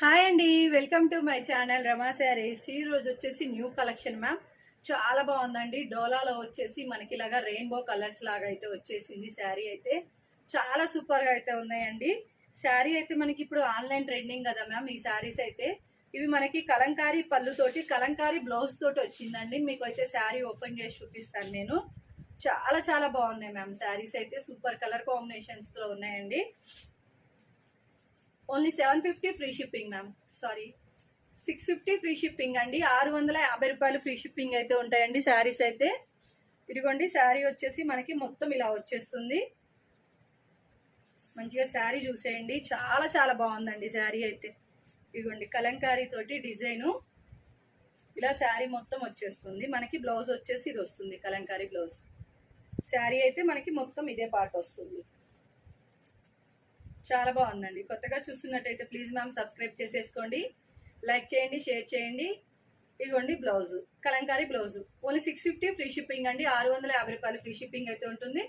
Hi అండి welcome to my channel Rama sarees. ఈ రోజు వచ్చేసి న్యూ కలెక్షన్ మ్యామ్. చాలా బాగుందండి. డోలాలో వచ్చేసి మనకి ఇలాగా రెయిన్బో కలర్స్ లాగా అయితే వచ్చేసింది శారీ అయితే. చాలా సూపర్గా అయితే ఉన్నాయండి. శారీ అయితే మనకి ఇప్పుడు ఆన్లైన్ ట్రెండింగ్ కదా మ్యామ్ ఈ శారీస్ అయితే. ఇవి మనకి కలంకారీ పళ్ళుతోటి కలంకారీ బ్లౌజ్ తోటి వచ్చిందండి. మీకు అయితే శారీ ఓపెన్ చేసి చూపిస్తాను నేను. చాలా చాలా బాగున్నాయి మ్యామ్ శారీస్ అయితే. సూపర్ కలర్ కాంబినేషన్స్లో ఉన్నాయండి. Only seven fifty free shipping ma'am. Sorry six fifty free shipping అండి. ఆరు వందల యాభై రూపాయలు ఫ్రీ షిప్పింగ్ అయితే ఉంటాయండి శారీస్ అయితే. ఇదిగోండి శారీ వచ్చేసి మనకి మొత్తం ఇలా వచ్చేస్తుంది. మంచిగా శారీ చూసేయండి. చాలా చాలా బాగుందండి శారీ అయితే. ఇదిగోండి కలంకారీ తోటి డిజైను. ఇలా శారీ మొత్తం వచ్చేస్తుంది. మనకి బ్లౌజ్ వచ్చేసి ఇది వస్తుంది కలంకారీ బ్లౌజ్. శారీ అయితే మనకి మొత్తం ఇదే పార్ట్ వస్తుంది. చాలా బాగుందండి. కొత్తగా చూస్తున్నట్టయితే ప్లీజ్ మ్యామ్ సబ్స్క్రైబ్ చేసేసుకోండి. లైక్ చేయండి షేర్ చేయండి. ఇదిగోండి blouse. Kalamkari blouse. Only six fifty free shipping అండి. ఆరు వందల యాభై రూపాయలు ఫ్రీ షిప్పింగ్ అయితే ఉంటుంది.